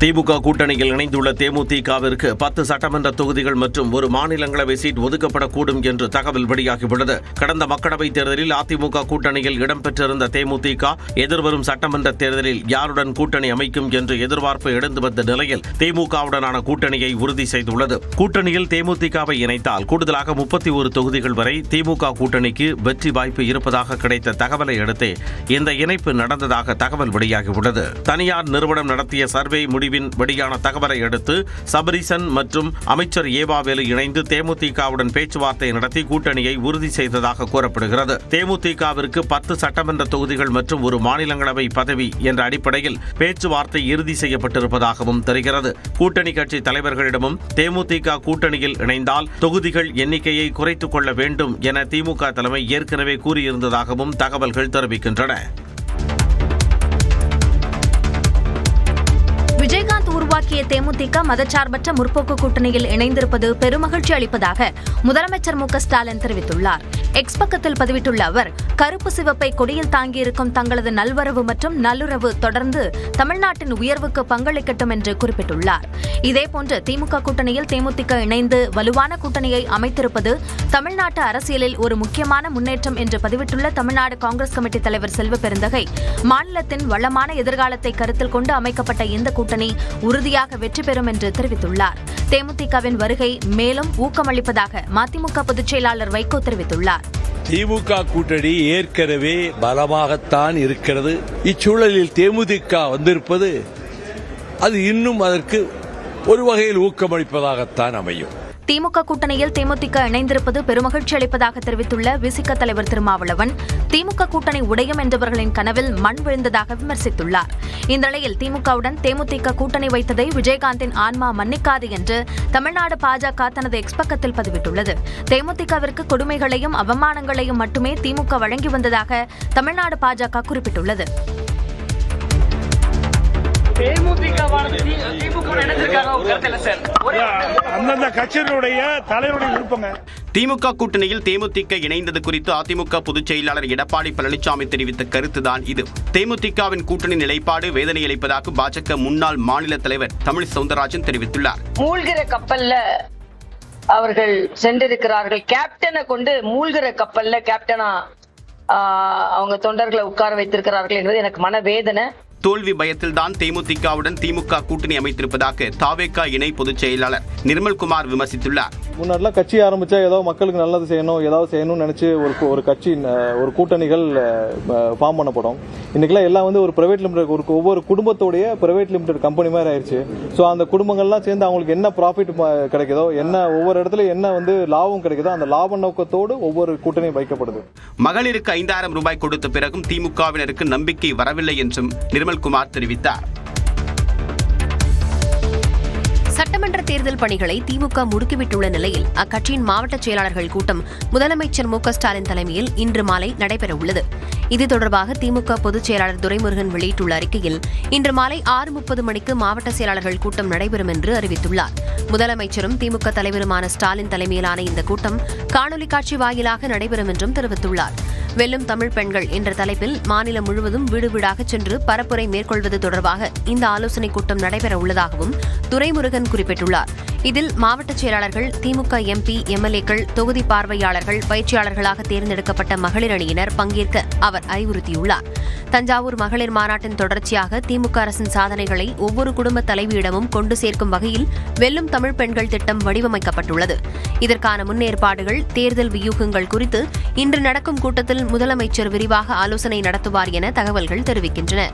திமுக கூட்டணியில் இணைந்துள்ள தேமுதிகவிற்கு பத்து சட்டமன்ற தொகுதிகள் மற்றும் ஒரு மாநிலங்களவை சீட் ஒதுக்கப்படக்கூடும் என்று தகவல் வெளியாகியுள்ளது. கடந்த மக்களவைத் தேர்தலில் அதிமுக கூட்டணியில் இடம்பெற்றிருந்த தேமுதிக எதிர்வரும் சட்டமன்ற தேர்தலில் யாருடன் கூட்டணி அமைக்கும் என்று எதிர்பார்ப்பு எழுந்து வந்த நிலையில் திமுகவுடனான கூட்டணியை உறுதி செய்துள்ளது. கூட்டணியில் தேமுதிகவை இணைத்தால் கூடுதலாக முப்பத்தி ஒரு தொகுதிகள் வரை திமுக கூட்டணிக்கு வெற்றி வாய்ப்பு இருப்பதாக கிடைத்த தகவலை அடுத்தே இந்த இணைப்பு நடந்ததாக தகவல் வெளியாகியுள்ளது. தனியார் நிறுவனம் நடத்திய சர்வே பிரிவின் வெளியான தகவலை அடுத்து சபரிசன் மற்றும் அமைச்சர் ஏவாவேலு இணைந்து தேமுதிகவுடன் பேச்சுவார்த்தை நடத்தி கூட்டணியை உறுதி செய்ததாக கூறப்படுகிறது. தேமுதிகவிற்கு பத்து சட்டமன்ற தொகுதிகள் மற்றும் ஒரு மாநிலங்களவை பதவி என்ற அடிப்படையில் பேச்சுவார்த்தை இறுதி செய்யப்பட்டிருப்பதாகவும் தெரிகிறது. கூட்டணி கட்சி தலைவர்களிடமும் தேமுதிக கூட்டணியில் இணைந்தால் தொகுதிகள் எண்ணிக்கையை குறைத்துக் கொள்ள வேண்டும் என திமுக தலைமை ஏற்கனவே கூறியிருந்ததாகவும் தகவல்கள் தெரிவிக்கின்றன. உருவாக்கிய தேமுதிக மதச்சார்பற்ற முற்போக்கு கூட்டணியில் இணைந்திருப்பது பெருமகிழ்ச்சி அளிப்பதாக முதலமைச்சர் மு ஸ்டாலின் தெரிவித்துள்ளார். எக்ஸ் பக்கத்தில் பதிவிட்டுள்ள அவர் கருப்பு சிவப்பை கொடியில் தாங்கியிருக்கும் தங்களது நல்வரவு மற்றும் நல்லுறவு தொடர்ந்து தமிழ்நாட்டின் உயர்வுக்கு பங்களிக்கட்டும் என்று குறிப்பிட்டுள்ளார். இதேபோன்று திமுக கூட்டணியில் தேமுதிக இணைந்து வலுவான கூட்டணியை அமைத்திருப்பது தமிழ்நாட்டு அரசியலில் ஒரு முக்கியமான முன்னேற்றம் என்று பதிவிட்டுள்ள தமிழ்நாடு காங்கிரஸ் கமிட்டி தலைவர் செல்வ பெருந்தகை மாநிலத்தின் வளமான எதிர்காலத்தை கருத்தில் கொண்டு அமைக்கப்பட்ட இந்த கூட்டணி உறுதி உறுதியாக வெற்றி பெறும் என்று தெரிவித்துள்ளார். தேமுதிகவின் வருகை மேலும் ஊக்கமளிப்பதாக மதிமுக பொதுச் செயலாளர் வைகோ தெரிவித்துள்ளார். திமுக கூட்டணி ஏற்கனவே பலமாகத்தான் இருக்கிறது. இச்சூழலில் தேமுதிக வந்திருப்பது அது இன்னும் அதற்கு ஒரு வகையில் ஊக்கமளிப்பதாகத்தான் அமையும். திமுக கூட்டணியில் தேமுதிக இணைந்திருப்பது பெருமகிழ்ச்சி அளிப்பதாக தெரிவித்துள்ள விசிக தலைவர் திருமாவளவன் திமுக கூட்டணி உடையும் என்றவர்களின் கனவில் மண் விழுந்ததாக விமர்சித்துள்ளார். இந்நிலையில் திமுகவுடன் தேமுதிக கூட்டணி வைத்ததை விஜயகாந்தின் ஆன்மா மன்னிக்காது என்று தமிழ்நாடு பாஜக தனது எக்ஸ்பக்கத்தில் பதிவிட்டுள்ளது. தேமுதிகவிற்கு கொடுமைகளையும் அவமானங்களையும் மட்டுமே திமுக வழங்கி வந்ததாக தமிழ்நாடு பாஜக குறிப்பிட்டுள்ளது. அந்தந்த கட்சியினுடைய தலைவருடைய விருப்பங்க. திமுக கூட்டணியில் தேமுதிக இணைந்தது குறித்து அதிமுக பொதுச் செயலாளர் எடப்பாடி பழனிசாமி தெரிவித்த கருத்துதான் இது. தேமுதிகவின் கூட்டணி நிலைப்பாடு வேதனை அளிப்பதாக பாஜக முன்னாள் மாநில தலைவர் தமிழ் சவுந்தரராஜன் தெரிவித்துள்ளார். மூழ்கிற கப்பல்ல அவர்கள் சென்றிருக்கிறார்கள். கேப்டனை கொண்டு மூழ்கிற கப்பல்ல கேப்டனா அவங்க தொண்டர்களை உட்கார வைத்திருக்கிறார்கள் என்பது எனக்கு மனவேதனை. தோல்வி பயத்தில்தான் தேமுதிகவுடன் திமுக கூட்டணி அமைத்திருப்பதாக தாவேகா இணை பொதுச் செயலாளர் நிர்மல்குமார் விமர்சித்துள்ளார். முன்னாடிலாம் கட்சி ஆரம்பிச்சா ஏதோ மக்களுக்கு நல்லது செய்யணும் ஏதாவது செய்யணும்னு நினைச்சு ஒரு ஒரு கட்சி ஒரு கூட்டணிகள் ஃபார்ம் பண்ணப்படும். இன்னைக்கெல்லாம் எல்லாம் வந்து ஒரு பிரைவேட் லிமிடெட் ஒரு ஒவ்வொரு குடும்பத்தோடைய பிரைவேட் லிமிடெட் கம்பெனி மாதிரி ஆயிடுச்சு ஸோ அந்த குடும்பங்கள்லாம் சேர்ந்து அவங்களுக்கு என்ன ப்ராஃபிட் கிடைக்குதோ என்ன ஒவ்வொரு இடத்துல என்ன வந்து லாபம் கிடைக்குதோ அந்த லாப நோக்கத்தோடு ஒவ்வொரு கூட்டணியும் வைக்கப்படுது. மகளிருக்கு ஐந்தாயிரம் ரூபாய் கொடுத்த பிறகும் திமுகவினருக்கு நம்பிக்கை வரவில்லை என்றும் நிர்மல்குமார் தெரிவித்தார். சட்டமன்ற தேர்தல் பணிகளை திமுக முடுக்கிவிட்டுள்ள நிலையில் அக்கட்சியின் மாவட்ட செயலாளர்கள் கூட்டம் முதலமைச்சர் மு க ஸ்டாலின் தலைமையில் இன்று மாலை நடைபெறவுள்ளது. இது தொடர்பாக திமுக பொதுச் செயலாளர் துரைமுருகன் வெளியிட்டுள்ள அறிக்கையில் இன்று மாலை ஆறு முப்பது மணிக்கு மாவட்ட செயலாளர்கள் கூட்டம் நடைபெறும் என்று அறிவித்துள்ளார். முதலமைச்சரும் திமுக தலைவருமான ஸ்டாலின் தலைமையிலான இந்த கூட்டம் காணொலி காட்சி வாயிலாக நடைபெறும் என்றும் தெரிவித்துள்ளார். வெல்லும் தமிழ் பெண்கள் என்ற தலைப்பில் மாநிலம் முழுவதும் வீடு வீடாக சென்று பரப்புரை மேற்கொள்வது தொடர்பாக இந்த ஆலோசனைக் கூட்டம் நடைபெற உள்ளதாகவும் துரைமுருகன் குறிப்பிட்டுள்ளார். இதில் மாவட்ட செயலாளர்கள் திமுக எம்பி எம்எல்ஏக்கள் தொகுதி பார்வையாளர்கள் பயிற்சியாளர்களாக தேர்ந்தெடுக்கப்பட்ட மகளிர் அணியினர் பங்கேற்க அவர் அறிவுறுத்தியுள்ளார். தஞ்சாவூர் மகளிர் மாநாட்டின் தொடர்ச்சியாக திமுக அரசின் சாதனைகளை ஒவ்வொரு குடும்ப தலைவியிடமும் கொண்டு சேர்க்கும் வகையில் வெல்லும் தமிழ் பெண்கள் திட்டம் வடிவமைக்கப்பட்டுள்ளது. இதற்கான முன்னேற்பாடுகள் தேர்தல் வியூகங்கள் குறித்து இன்று நடக்கும் கூட்டத்தில் முதலமைச்சர் விரிவாக ஆலோசனை நடத்துவார் என தகவல்கள் தெரிவிக்கின்றன.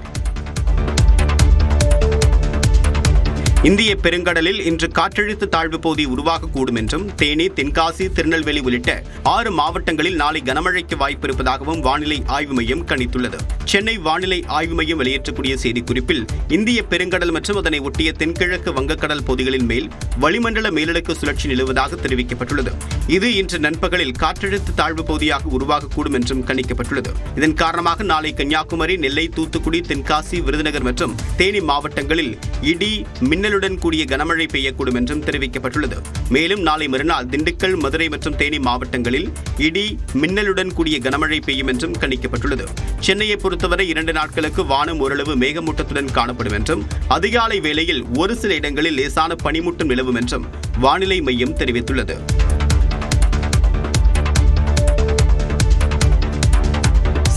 இந்திய பெருங்கடலில் இன்று காற்றழுத்த தாழ்வு பகுதி உருவாகக்கூடும் என்றும் தேனி தென்காசி திருநெல்வேலி உள்ளிட்ட ஆறு மாவட்டங்களில் நாளை கனமழைக்கு வாய்ப்பு இருப்பதாகவும் வானிலை ஆய்வு மையம் கணித்துள்ளது. சென்னை வானிலை ஆய்வு மையம் வெளியிட்டக்கூடிய செய்திக்குறிப்பில் இந்திய பெருங்கடல் மற்றும் அதனை ஒட்டிய தென்கிழக்கு வங்கக்கடல் பகுதிகளின் மேல் வளிமண்டல மேலடுக்கு சுழற்சி நிலவுவதாக தெரிவிக்கப்பட்டுள்ளது. இது இன்று நண்பகலில் காற்றழுத்த தாழ்வு பகுதியாக உருவாகக்கூடும் என்றும் கணிக்கப்பட்டுள்ளது. இதன் காரணமாக நாளை கன்னியாகுமரி நெல்லை தூத்துக்குடி தென்காசி விருதுநகர் மற்றும் தேனி மாவட்டங்களில் இடி மின்னல் மின்னலுடன் கூடிய கனமழை பெய்யக்கூடும் என்றும் தெரிவிக்கப்பட்டுள்ளது. மேலும் நாளை மறுநாள் திண்டுக்கல் மதுரை மற்றும் தேனி மாவட்டங்களில் இடி மின்னலுடன் கூடிய கனமழை பெய்யும் என்றும் கணிக்கப்பட்டுள்ளது. சென்னையை பொறுத்தவரை இரண்டு நாட்களுக்கு வானம் ஓரளவு மேகமூட்டத்துடன் காணப்படும் என்றும் அதிகாலை வேளையில் ஒரு சில இடங்களில் லேசான பனிமூட்டம் நிலவும் என்றும் வானிலை மையம் தெரிவித்துள்ளது.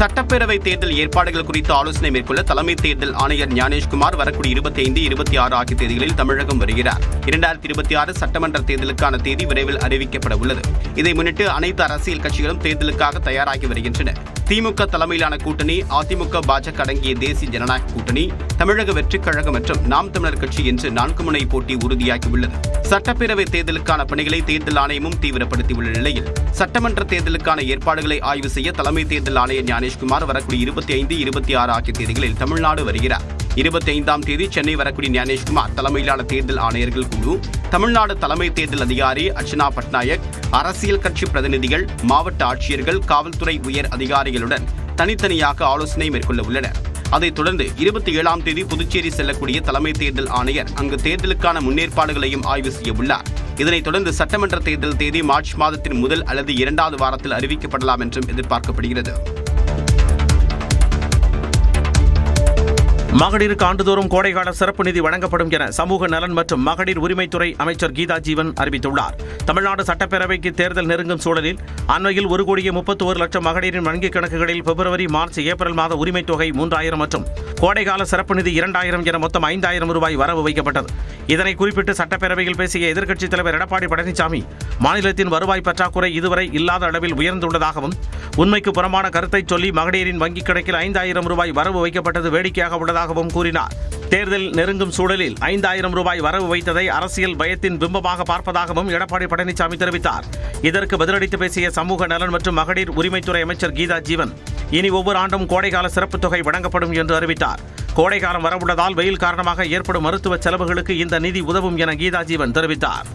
சட்டப்பேரவை தேர்தல் ஏற்பாடுகள் குறித்து ஆலோசனை மேற்கொள்ள தலைமை தேர்தல் ஆணையர் ஞானேஷ்குமார் வரக்கூடிய இருபத்தி ஐந்து இருபத்தி ஆறு ஆகிய தேதிகளில் தமிழகம் வருகிறார். இரண்டாயிரத்தி இருபத்தி ஆறு சட்டமன்ற தேர்தலுக்கான தேதி விரைவில் அறிவிக்கப்பட உள்ளது. இதை முன்னிட்டு அனைத்து அரசியல் கட்சிகளும் தேர்தலுக்காக தயாராகி வருகின்றன திமுக தலைமையிலான கூட்டணி அதிமுக பாஜக அடங்கிய தேசிய ஜனநாயக கூட்டணி தமிழக வெற்றிக் கழகம் மற்றும் நாம் தமிழர் கட்சி என்று நான்கு முனை போட்டி உறுதியாகியுள்ளது சட்டப்பேரவை தேர்தலுக்கான பணிகளை தேர்தல் ஆணையமும் தீவிரப்படுத்தியுள்ள நிலையில் சட்டமன்ற தேர்தலுக்கான ஏற்பாடுகளை ஆய்வு செய்ய தலைமை தேர்தல் ஆணையர் ஞானேஷ்குமார் வரக்கூடிய இருபத்தி ஐந்து இருபத்தி ஆறு ஆகிய தேதிகளில் தமிழ்நாடு வருகிறார். இருபத்தி ஐந்தாம் தேதி சென்னை வரக்கூடிய ஞானேஷ்குமார் தலைமையிலான தேர்தல் ஆணையர்கள் குழு தமிழ்நாடு தலைமை தேர்தல் அதிகாரி அர்ச்சனா பட்நாயக் அரசியல் கட்சி பிரதிநிதிகள் மாவட்ட ஆட்சியர்கள் காவல்துறை உயர் அதிகாரிகளுடன் தனித்தனியாக ஆலோசனை மேற்கொள்ள உள்ளனர். அதைத் தொடர்ந்து இருபத்தி ஏழாம் தேதி புதுச்சேரி செல்லக்கூடிய தலைமை தேர்தல் ஆணையர் அங்கு தேர்தலுக்கான முன்னேற்பாடுகளையும் ஆய்வு செய்ய உள்ளார். இதனைத் தொடர்ந்து சட்டமன்ற தேர்தல் தேதி மார்ச் மாதத்தின் முதல் அல்லது இரண்டாவது வாரத்தில் அறிவிக்கப்படலாம் என்றும் எதிர்பார்க்கப்படுகிறது. மகளிருக்கு ஆண்டுதோறும் கோடைகால சிறப்பு நிதி வழங்கப்படும் என சமூக நலன் மற்றும் மகளிர் உரிமைத்துறை அமைச்சர் கீதா ஜீவன் அறிவித்துள்ளார். தமிழ்நாடு சட்டப்பேரவைக்கு தேர்தல் நெருங்கும் சூழலில் அண்மையில் ஒரு கோடியே முப்பத்தி ஒரு லட்சம் மகளிரின் வங்கிக் கணக்குகளில் பிப்ரவரி மார்ச் ஏப்ரல் மாத உரிமைத் தொகை மூன்றாயிரம் மற்றும் கோடைகால சிறப்பு நிதி இரண்டாயிரம் என மொத்தம் ஐந்தாயிரம் ரூபாய் வரவு வைக்கப்பட்டது. இதனை குறிப்பிட்டு சட்டப்பேரவையில் பேசிய எதிர்க்கட்சித் தலைவர் எடப்பாடி பழனிசாமி மாநிலத்தின் வருவாய் பற்றாக்குறை இதுவரை இல்லாத அளவில் உயர்ந்துள்ளதாகவும் உண்மைக்கு புறமான கருத்தை சொல்லி மகளிரின் வங்கிக் கணக்கில் ஐந்தாயிரம் ரூபாய் வரவு வைக்கப்பட்டது வேடிக்கையாக உள்ளதாகவும் கூறினார். தேர்தல் நெருங்கும் சூழலில் ஐந்தாயிரம் ரூபாய் வரவு வைத்ததை அரசியல் பயத்தின் பிம்பமாக பார்ப்பதாகவும் எடப்பாடி பழனிசாமி தெரிவித்தார். இதற்கு பதிலளித்து பேசிய சமூக நலன் மற்றும் மகளிர் உரிமைத்துறை அமைச்சர் கீதா ஜீவன் இனி ஒவ்வொரு ஆண்டும் கோடைகால சிறப்பு தொகை வழங்கப்படும் என்று அறிவித்தார். கோடைகாலம் வரவுள்ளதால் வெயில் காரணமாக ஏற்படும் மருத்துவ செலவுகளுக்கு இந்த நிதி உதவும் என கீதா ஜீவன் தெரிவித்தார்.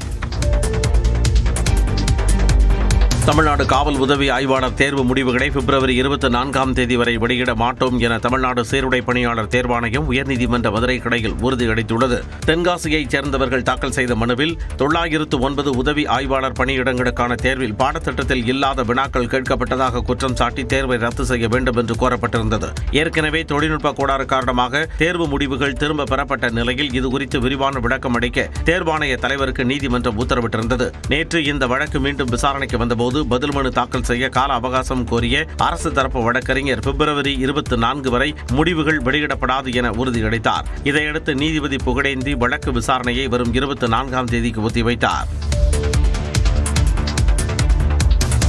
தமிழ்நாடு காவல் உதவி ஆய்வாளர் தேர்வு முடிவுகளை பிப்ரவரி இருபத்தி நான்காம் தேதி வரை வெளியிட மாட்டோம் என தமிழ்நாடு சீருடை பணியாளர் தேர்வாணையம் உயர்நீதிமன்ற மதுரை கிளையில் உறுதியளித்துள்ளது தென்காசியைச் சேர்ந்தவர்கள் தாக்கல் செய்த மனுவில் தொள்ளாயிரத்து ஒன்பது உதவி ஆய்வாளர் பணியிடங்களுக்கான தேர்வில் பாடத்திட்டத்தில் இல்லாத வினாக்கள் கேட்கப்பட்டதாக குற்றம் சாட்டி தேர்வை ரத்து செய்ய வேண்டும் என்று கோரப்பட்டிருந்தது. ஏற்கனவே தொழில்நுட்ப கோளாறு காரணமாக தேர்வு முடிவுகள் திரும்ப பெறப்பட்ட நிலையில் இதுகுறித்து விரிவான விளக்கம் அளிக்க தேர்வாணைய தலைவருக்கு நீதிமன்றம் உத்தரவிட்டிருந்தது. நேற்று இந்த வழக்கு மீண்டும் விசாரணைக்கு வந்தபோது போது பதில் மனு தாக்கல் செய்ய கால அவகாசம் கோரிய அரசு தரப்பு வழக்கறிஞர் பிப்ரவரி இருபத்தி நான்கு வரை முடிவுகள் வெளியிடப்படாது என உறுதியளித்தார். இதையடுத்து நீதிபதி புகழேந்தி வழக்கு விசாரணையை வரும் இருபத்தி நான்காம் தேதிக்கு ஒத்திவைத்தார்.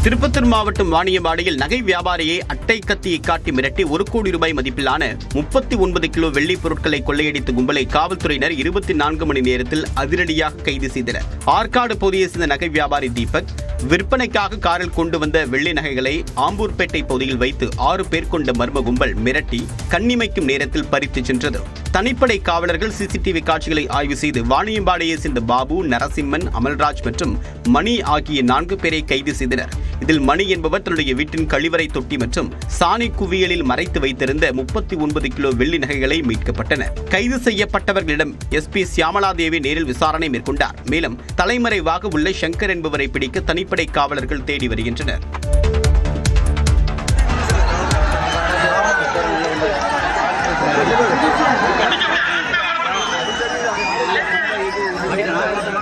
திருப்பத்தூர் மாவட்டம் வாணியம்பாடியில் நகை வியாபாரியை அட்டை கத்தியை காட்டி மிரட்டி ஒரு கோடி ரூபாய் மதிப்பிலான முப்பத்தி ஒன்பது கிலோ வெள்ளிப் பொருட்களை கொள்ளையடித்த கும்பலை காவல்துறையினர் இருபத்தி நான்கு மணி நேரத்தில் அதிரடியாக கைது செய்தனர். ஆற்காடு பகுதியை சேர்ந்த நகை வியாபாரி தீபக் விற்பனைக்காக காரில் கொண்டு வந்த வெள்ளி நகைகளை ஆம்பூர்பேட்டை பகுதியில் வைத்து ஆறு பேர் கொண்ட மர்ம கும்பல் மிரட்டி கண்ணிமைக்கும் நேரத்தில் பறித்து சென்றது. தனிப்படை காவலர்கள் சிசிடிவி காட்சிகளை ஆய்வு செய்து வாணியம்பாடியை சேர்ந்த பாபு நரசிம்மன் அமல்ராஜ் மற்றும் மணி ஆகிய நான்கு பேரை கைது செய்தனர். இதில் மணி என்பவர் தன்னுடைய வீட்டின் கழிவறை தொட்டி மற்றும் சாணி குவியலில் மறைத்து வைத்திருந்த முப்பத்தி ஒன்பது கிலோ வெள்ளி நகைகளை மீட்கப்பட்டன கைது செய்யப்பட்டவர்களிடம் எஸ்பி சியாமலாதேவி நேரில் விசாரணை மேற்கொண்டார். மேலும் தலைமறைவாக உள்ள சங்கர் என்பவரை பிடிக்க தனிப்படை காவலர்கள் தேடி வருகின்றனர்.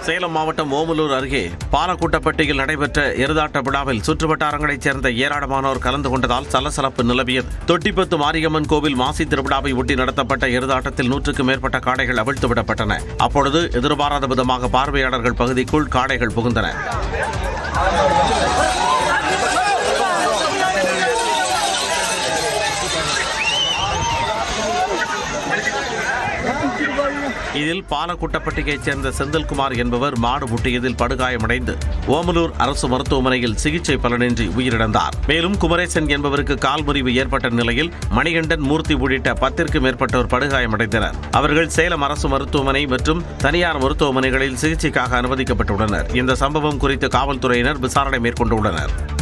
சேலம் மாவட்டம் ஓமலூர் அருகே பாலக்கூட்டப்பட்டியில் நடைபெற்ற எருதாட்ட விழாவில் சுற்றுவட்டாரங்களைச் சேர்ந்த ஏராளமானோர் கலந்து கொண்டதால் சலசலப்பு நிலவியது. தொட்டிப்பத்து மாரியம்மன் கோவில் மாசி திருவிழாவை ஒட்டி நடத்தப்பட்ட எருதாட்டத்தில் நூற்றுக்கும் மேற்பட்ட காடைகள் அவிழ்த்து விடப்பட்டன. அப்பொழுது எதிர்பாராத விதமாக பார்வையாளர்கள் பகுதிக்குள் காடைகள் புகுந்தன. இதில் பாலக்குட்டப்பட்டியைச் சேர்ந்த செந்தில்குமார் என்பவர் மாடு முட்டியதில் படுகாயமடைந்து ஓமலூர் அரசு மருத்துவமனையில் சிகிச்சை பலனின்றி உயிரிழந்தார். மேலும் குமரேசன் என்பவருக்கு கால் முறிவு ஏற்பட்ட நிலையில் மணிகண்டன் மூர்த்தி உள்ளிட்ட பத்திற்கும் மேற்பட்டோர் படுகாயமடைந்தனர். அவர்கள் சேலம் அரசு மருத்துவமனை மற்றும் தனியார் மருத்துவமனைகளில் சிகிச்சைக்காக அனுமதிக்கப்பட்டுள்ளனர். இந்த சம்பவம் குறித்து காவல்துறையினர் விசாரணை மேற்கொண்டுள்ளனர்.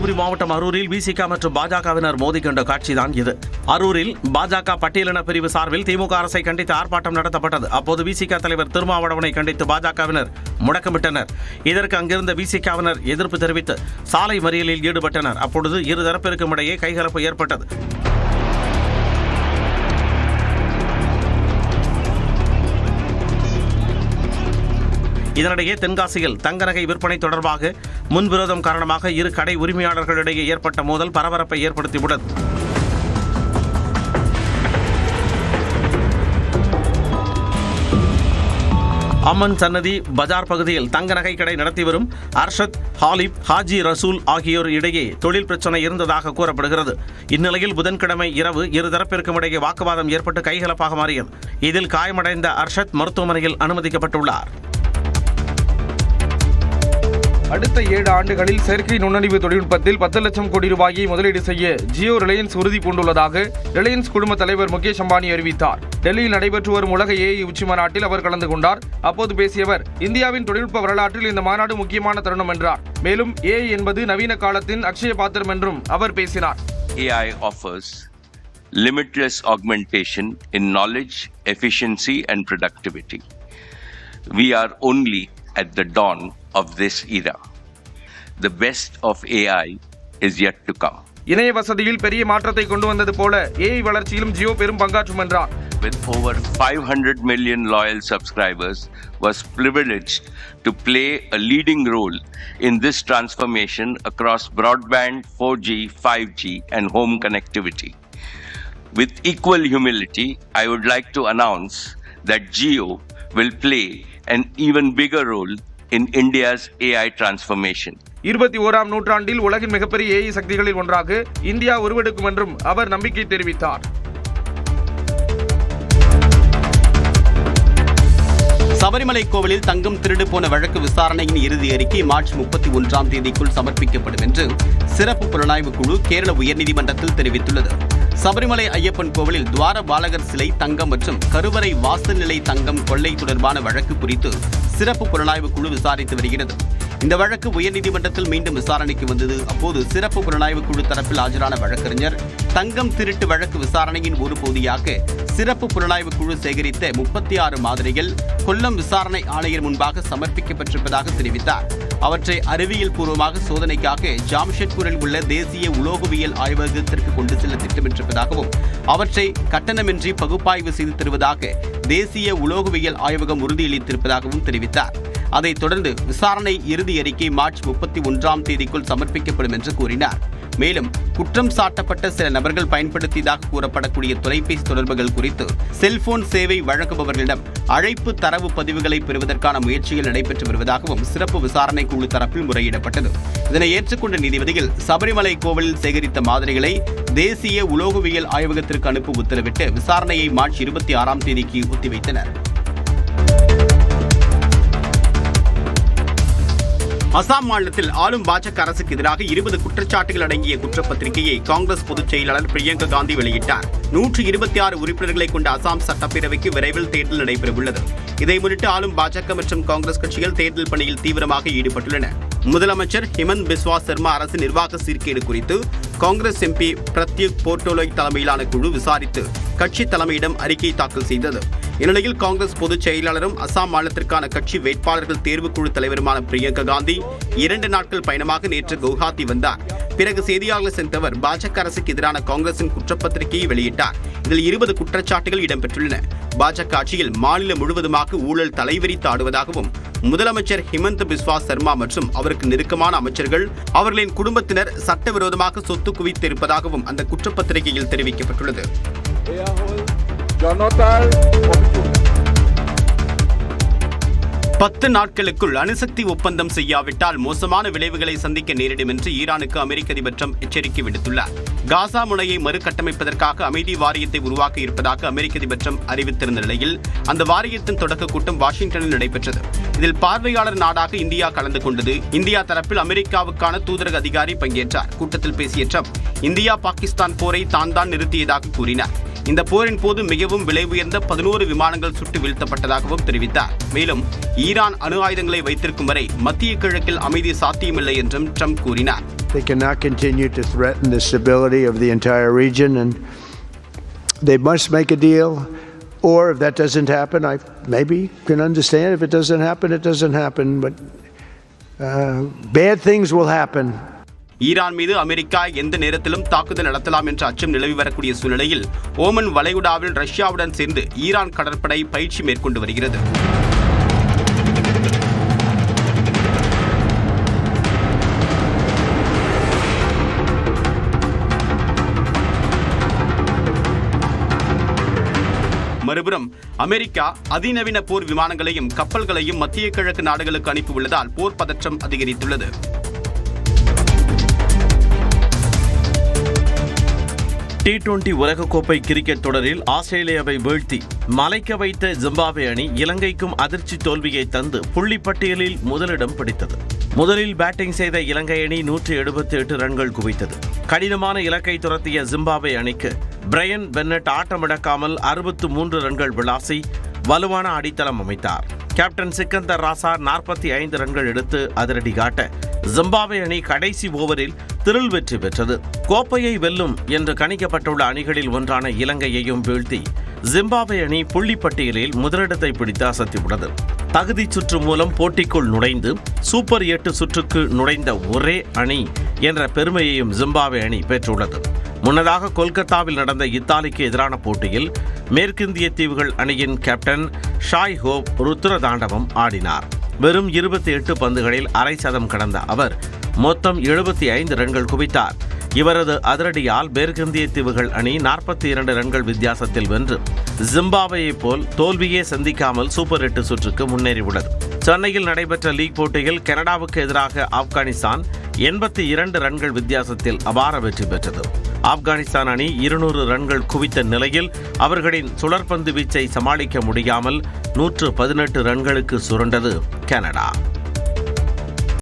தருமபுரி மாவட்டம் அரூரில் விசிக மற்றும் பாஜகவினர் மோதி கண்ட காட்சிதான் இது. அரூரில் பாஜக பட்டியலின பிரிவு சார்பில் திமுக அரசை கண்டித்து ஆர்ப்பாட்டம் நடத்தப்பட்டது. அப்போது விசிக தலைவர் திருமாவளவனை கண்டித்து பாஜகவினர் முடக்கமிட்டனர். இதற்கு அங்கிருந்த விசிகவினர் எதிர்ப்பு தெரிவித்து சாலை மறியலில் ஈடுபட்டனர். அப்பொழுது இரு தரப்பிற்கும் இடையே கைகலப்பு ஏற்பட்டது. இதனிடையே தென்காசியில் தங்க நகை விற்பனை தொடர்பாக முன்விரோதம் காரணமாக இரு கடை உரிமையாளர்களிடையே ஏற்பட்ட மோதல் பரபரப்பை ஏற்படுத்தியுள்ளது. அம்மன் சன்னதி பஜார் பகுதியில் தங்க நகை கடை நடத்தி வரும் அர்ஷத் ஹாலிப் ஹாஜி ரசூல் ஆகியோர் இடையே தொழில் பிரச்சனை இருந்ததாக கூறப்படுகிறது. இந்நிலையில் புதன்கிழமை இரவு இருதரப்பிற்கும் இடையே வாக்குவாதம் ஏற்பட்டு கைகலப்பாக மாறியது. இதில் காயமடைந்த அர்ஷத் மருத்துவமனையில் அனுமதிக்கப்பட்டுள்ளார். அடுத்த ஏழு ஆண்டுகளில் செயற்கை நுண்ணறிவு தொழில்நுட்பத்தில் பத்து லட்சம் கோடி ரூபாயை முதலீடு செய்ய ஜியோ ரிலையன்ஸ் உறுதி பூண்டுள்ளதாக ரிலையன்ஸ் குழும தலைவர் முகேஷ் அம்பானி அறிவித்தார். டெல்லியில் நடைபெற்று வரும் உலக ஏஐ உச்சி மாநாட்டில் அவர் கலந்து கொண்டார். அப்போது பேசியவர் இந்தியாவின் தொழில்நுட்ப வரலாற்றில் இந்த மாநாடு முக்கியமான தருணம் என்றார். மேலும் ஏஐ என்பது நவீன காலத்தின் அக்ஷய பாத்திரம் என்றும் அவர் பேசினார். AI offers limitless augmentation in knowledge, efficiency, and productivity. We are only at the dawn of this era. The best of AI is yet to come. இணைய வசதியில் பெரிய மாற்றத்தை கொண்டு வந்தது போல ஏஐ வளர்ச்சியிலும் ஜியோ பெரும் பங்காற்றும் என்றார் With over 500 million loyal subscribers, was privileged to play a leading role in this transformation across broadband, 4G, 5G, and home connectivity. With equal humility, I would like to announce that Geo will play an even bigger role in India's AI transformation. இருபத்தி ஓராம் நூற்றாண்டில் உலகின் மிகப்பெரிய AI சக்திகளில் ஒன்றாக India உருவெடுக்கும் என்றும் அவர் நம்பிக்கை தெரிவித்தார் சபரிமலை கோவிலில் தங்கம் திருடு போன வழக்கு விசாரணையின் இறுதி அறிக்கை மார்ச் முப்பத்தி ஒன்றாம் தேதிக்குள் சமர்ப்பிக்கப்படும் என்று சிறப்பு புலனாய்வு குழு கேரள உயர்நீதிமன்றத்தில் தெரிவித்துள்ளது சபரிமலை ஐயப்பன் கோவிலில் துவார பாலகர் சிலை தங்கம் மற்றும் கருவறை வாசல் நிலை தங்கம் கொள்ளை தொடர்பான வழக்கு குறித்து சிறப்பு புலனாய்வு குழு விசாரித்து வருகிறது. இந்த வழக்கு உயர்நீதிமன்றத்தில் மீண்டும் விசாரணைக்கு வந்தது. அப்போது சிறப்பு புலனாய்வு குழு தரப்பில் ஆஜரான வழக்கறிஞர் தங்கம் திருட்டு வழக்கு விசாரணையின் ஒரு பகுதியாக சிறப்பு புலனாய்வு குழு சேகரித்த முப்பத்தி ஆறு மாதிரிகள் கொல்லம் விசாரணை ஆணையர் முன்பாக சமர்ப்பிக்கப்பட்டிருப்பதாக தெரிவித்தார். அவற்றை அறிவியல் பூர்வமாக சோதனைக்காக ஜாம்ஷெட்பூரில் உள்ள தேசிய உலோகவியல் ஆய்வகத்திற்கு கொண்டு செல்ல திட்டமிட்டிருப்பதாகவும் அவற்றை கட்டணமின்றி பகுப்பாய்வு செய்து தருவதாக தேசிய உலோகவியல் ஆய்வகம் உறுதியளித்திருப்பதாகவும் தெரிவித்தார். அதைத் தொடர்ந்து விசாரணை இறுதி அறிக்கை மார்ச் முப்பத்தி ஒன்றாம் தேதிக்குள் சமர்ப்பிக்கப்படும் என்று கூறினார். மேலும் குற்றம் சாட்டப்பட்ட சில நபர்கள் பயன்படுத்தியதாக கூறப்படக்கூடிய தொலைபேசி தொடர்புகள் குறித்து செல்போன் சேவை வழங்குபவர்களிடம் அழைப்பு தரவு பதிவுகளை பெறுவதற்கான முயற்சிகள் நடைபெற்று வருவதாகவும் சிறப்பு விசாரணை குழு தரப்பில் முறையிடப்பட்டது. இதனை ஏற்றுக்கொண்ட நீதிபதிகள் சபரிமலை கோவிலில் சேகரித்த மாதிரிகளை தேசிய உலோகவியல் ஆய்வகத்திற்கு அனுப்ப உத்தரவிட்டு விசாரணையை மார்ச் இருபத்தி ஆறாம் தேதிக்கு ஒத்திவைத்தனர். அசாம் மாநிலத்தில் ஆளும் பாஜக அரசுக்கு எதிராக இருபது குற்றச்சாட்டுகள் அடங்கிய குற்றப்பத்திரிகையை காங்கிரஸ் பொதுச் செயலாளர் பிரியங்கா காந்தி வெளியிட்டார். நூற்று இருபத்தி ஆறு உறுப்பினர்களை கொண்ட அசாம் சட்டப்பேரவைக்கு விரைவில் தேர்தல் நடைபெறவுள்ளது. இதை முன்னிட்டு ஆளும் பாஜக மற்றும் காங்கிரஸ் கட்சிகள் தேர்தல் பணியில் தீவிரமாக ஈடுபட்டுள்ளன. முதலமைச்சர் ஹிமந்த் பிஸ்வா சர்மா அரசு நிர்வாக சீர்கேடு குறித்து காங்கிரஸ் எம்பி பிரத்யுக் போர்டோலோய் தலைமையிலான குழு விசாரித்து கட்சி தலைமையிடம் அறிக்கை தாக்கல் செய்தது. இந்நிலையில் காங்கிரஸ் பொதுச் செயலாளரும் அசாம் மாநிலத்திற்கான கட்சி வேட்பாளர்கள் தேர்வுக்குழு தலைவருமான பிரியங்கா காந்தி இரண்டு நாட்கள் பயணமாக நேற்று குவஹாத்தி வந்தார். பிறகு செய்தியாளர் சென்றவர் பாஜக அரசுக்கு எதிரான காங்கிரசின் குற்றப்பத்திரிகையை வெளியிட்டார். இதில் இருபது குற்றச்சாட்டுகள் இடம்பெற்றுள்ளன. பாஜக ஆட்சியில் மாநிலம் முழுவதுமாக ஊழல் தலைவிரித்து ஆடுவதாகவும் முதலமைச்சர் ஹிமந்த் பிஸ்வா சர்மா மற்றும் அவருக்கு நெருக்கமான அமைச்சர்கள் அவர்களின் குடும்பத்தினர் சட்டவிரோதமாக சொத்து குவித்திருப்பதாகவும் அந்த குற்றப்பத்திரிகையில் தெரிவிக்கப்பட்டுள்ளது. Jonathan பத்து நாட்களுக்குள் அணுசக்தி ஒப்பந்தம் செய்யாவிட்டால் மோசமான விளைவுகளை சந்திக்க நேரிடும் என்று ஈரானுக்கு அமெரிக்க அதிபர் ட்ரம்ப் எச்சரிக்கை விடுத்துள்ளார். காசா முனையை மறுகட்டமைப்பதற்காக அமைதி வாரியத்தை உருவாக்க இருப்பதாக அமெரிக்க அதிபர் ட்ரம்ப் அறிவித்திருந்த நிலையில் அந்த வாரியத்தின் தொடக்க கூட்டம் வாஷிங்டனில் நடைபெற்றது. இதில் பார்வையாளர் நாடாக இந்தியா கலந்து கொண்டது. இந்தியா தரப்பில் அமெரிக்காவுக்கான தூதரக அதிகாரி பங்கேற்றார். கூட்டத்தில் பேசிய ட்ரம்ப் இந்தியா பாகிஸ்தான் போரை தான் தான் நிறுத்தியதாக கூறினார். இந்த போரின் போது மிகவும் விலை உயர்ந்த பதினோரு விமானங்கள் சுட்டு வீழ்த்தப்பட்டதாகவும் தெரிவித்தார். மேலும் ஈரான் அணு ஆயுதங்களை வைத்திருக்கும் வரை மத்திய கிழக்கில் அமைதி சாத்தியமில்லை என்றும் ட்ரம்ப் கூறினார் They cannot continue to threaten the stability of the entire region, and they must make a deal. Or if that doesn't happen, I maybe can understand. If it doesn't happen, it doesn't happen. But uh, bad things will happen. Iran மீது America எந்த நேரத்திலும் தாக்குதல் நடத்தலாம் என்ற அச்சம் நிலவி வரக்கூடிய சூழ்நிலையில் ஓமன் வளைகுடாவில் ரஷ்யாவுடன் சேர்ந்து ஈரான் கடற்படை பயிற்சி மேற்கொண்டு வருகிறது மறுபுறம் அமெரிக்கா அதிநவீன போர் விமானங்களையும் கப்பல்களையும் மத்திய கிழக்கு நாடுகளுக்கு அனுப்பியுள்ளதால் போர் பதற்றம் அதிகரித்துள்ளது. டி டுவெண்டி உலகக்கோப்பை கிரிக்கெட் தொடரில் ஆஸ்திரேலியாவை வீழ்த்தி மலைக்க வைத்த ஜிம்பாப்வே அணி இலங்கைக்கும் அதிர்ச்சி தோல்வியை தந்து புள்ளிப்பட்டியலில் முதலிடம் பிடித்தது. முதலில் பேட்டிங் செய்த இலங்கை அணி நூற்றி எழுபத்தி எட்டு ரன்கள் குவித்தது. கடினமான இலக்கை துரத்திய ஜிம்பாப்வே அணிக்கு பிரையன் பென்னட் ஆட்டமிழக்காமல் அறுபத்து மூன்று ரன்கள் விளாசி வலுவான அடித்தளம் அமைத்தார். கேப்டன் சிக்கந்தர் ராசா நாற்பத்தி ஐந்து ரன்கள் எடுத்து அதிரடி காட்ட ஜிம்பாப்வே அணி கடைசி ஓவரில் திரில் வெற்றி பெற்றது. கோப்பையை வெல்லும் என்று கணிக்கப்பட்டுள்ள அணிகளில் ஒன்றான இலங்கையையும் வீழ்த்தி ஜிம்பாப்வே அணி புள்ளிப்பட்டியலில் முதலிடத்தை பிடித்து அசத்தியுள்ளது. தகுதி சுற்று மூலம் போட்டிக்குள் நுழைந்து சூப்பர் எட்டு சுற்றுக்கு நுழைந்த ஒரே அணி என்ற பெருமையையும் ஜிம்பாவே அணி பெற்றுள்ளது. முன்னதாக கொல்கத்தாவில் நடந்த இத்தாலிக்கு எதிரான போட்டியில் மேற்கிந்திய தீவுகள் அணியின் கேப்டன் ஷாய் ஹோப் ருத்ர தாண்டவம் ஆடினார். வெறும் இருபத்தி எட்டு பந்துகளில் அரை சதம் கடந்த அவர் மொத்தம் எழுபத்தி ஐந்து ரன்கள் குவித்தார். இவரது அதிரடியால் மேற்கிந்திய தீவுகள் அணி நாற்பத்தி இரண்டு ரன்கள் வித்தியாசத்தில் வென்று ஜிம்பாபேயை போல் தோல்வியே சந்திக்காமல் சூப்பர் எட்டு சுற்றுக்கு முன்னேறியுள்ளது. சென்னையில் நடைபெற்ற லீக் போட்டியில் கனடாவுக்கு எதிராக ஆப்கானிஸ்தான் எண்பத்தி இரண்டு ரன்கள் வித்தியாசத்தில் அபார வெற்றி பெற்றது. ஆப்கானிஸ்தான் அணி இருநூறு ரன்கள் குவித்த நிலையில் அவர்களின் சுழற்பந்து வீச்சை சமாளிக்க முடியாமல் நூற்று பதினெட்டு ரன்களுக்கு சுருண்டது கனடா.